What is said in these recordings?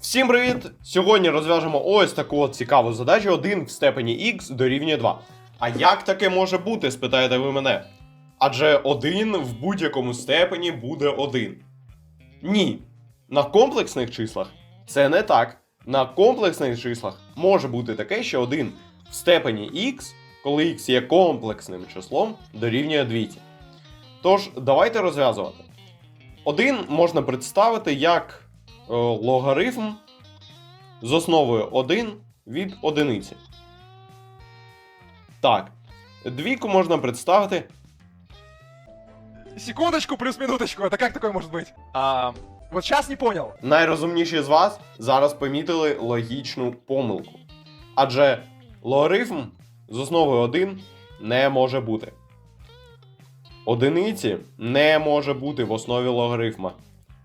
Всім привіт! Сьогодні розв'яжемо ось таку от цікаву задачу 1 в степені х дорівнює 2. А як таке може бути, спитаєте ви мене? Адже 1 в будь-якому степені буде 1. Ні. На комплексних числах це не так. На комплексних числах може бути таке, що 1 в степені х, коли х є комплексним числом, дорівнює 2. Тож, давайте розв'язувати. 1 можна представити як логарифм з основою 1 від одиниці. Так. Двійку можна представити. Секундочку плюс минуточку, это как такое может быть? А, вот сейчас не понял. Найрозумніші з вас зараз помітили логічну помилку. Адже логарифм з основою 1 не може бути. Одиниці не може бути в основі логарифма.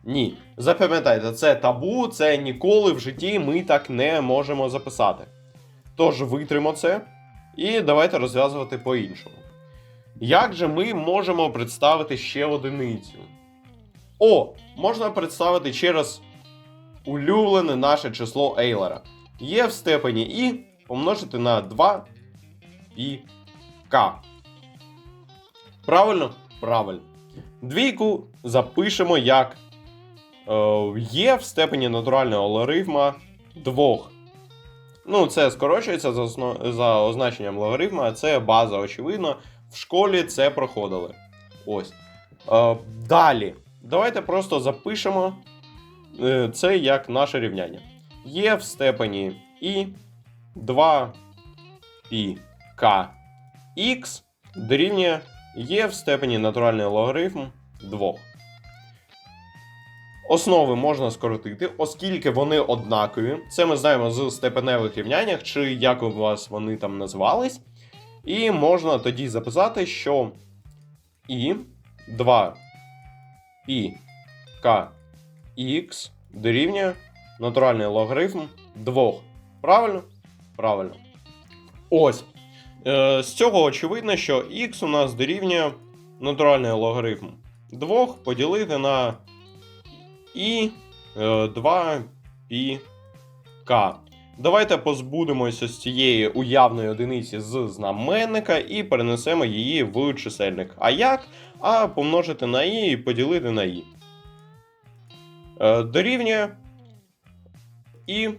Ні. Запам'ятайте, це табу, це ніколи в житті ми так не можемо записати. Тож витримо це і давайте розв'язувати по-іншому. Як же ми можемо представити ще одиницю? О, можна представити через улюблене наше число Ейлера. Є в степені і помножити на 2 і k. Правильно? Правильно. Двійку запишемо як є в степені натурального логарифма 2. Ну, це скорочується за, осно... за означенням логарифма, це база, очевидно. В школі це проходили. Ось. Е, далі. Давайте просто запишемо е, це як наше рівняння. Є в степені і 2 пі к х дорівнює є в степені натуральний логарифм 2. Основи можна скоротити, оскільки вони однакові. Це ми знаємо з степеневих рівняннях, чи як у вас вони там називались. І можна тоді записати, що і 2 пі к х дорівнює натуральний логарифм 2. Правильно? Правильно. Ось. Е, з цього очевидно, що х у нас дорівнює натуральний логарифм 2 поділити на і 2 пі. Давайте позбудемося з цієї уявної одиниці з знаменника і перенесемо її в чисельник. А як? А помножити на і і поділити на і. Е, дорівнює і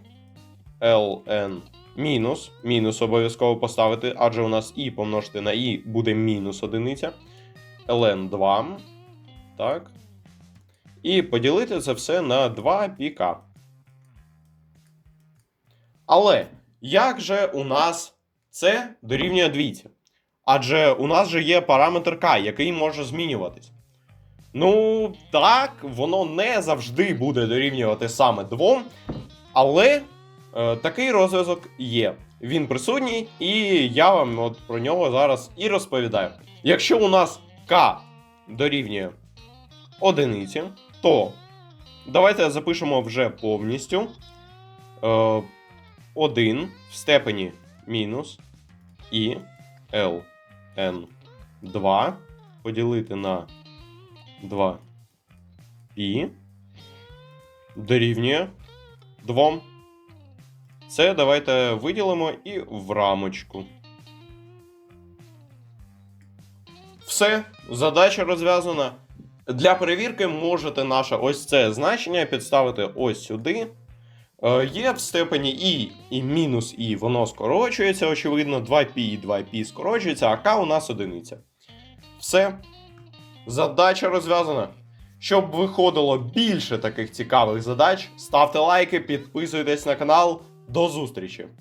ln мінус. Мінус обов'язково поставити, адже у нас і помножити на і буде мінус одиниця. ln 2. Так. І поділити це все на 2 піка. Але як же у нас це дорівнює двійці? Адже у нас же є параметр k, який може змінюватись. Ну, так, воно не завжди буде дорівнювати саме 2, але е, такий розв'язок є. Він присутній, і я вам от про нього зараз і розповідаю. Якщо у нас k дорівнює одиниці, то давайте запишемо вже повністю. Е, 1 в степені мінус і L N 2 поділити на 2 і дорівнює 2. Це давайте виділимо і в рамочку. Все, задача розв'язана. Для перевірки можете наше ось це значення підставити ось сюди. Е, Є в степені і і мінус і воно скорочується, очевидно, 2π і 2π скорочується, а k у нас одиниця. Все. Задача розв'язана. Щоб виходило більше таких цікавих задач, ставте лайки, підписуйтесь на канал. До зустрічі!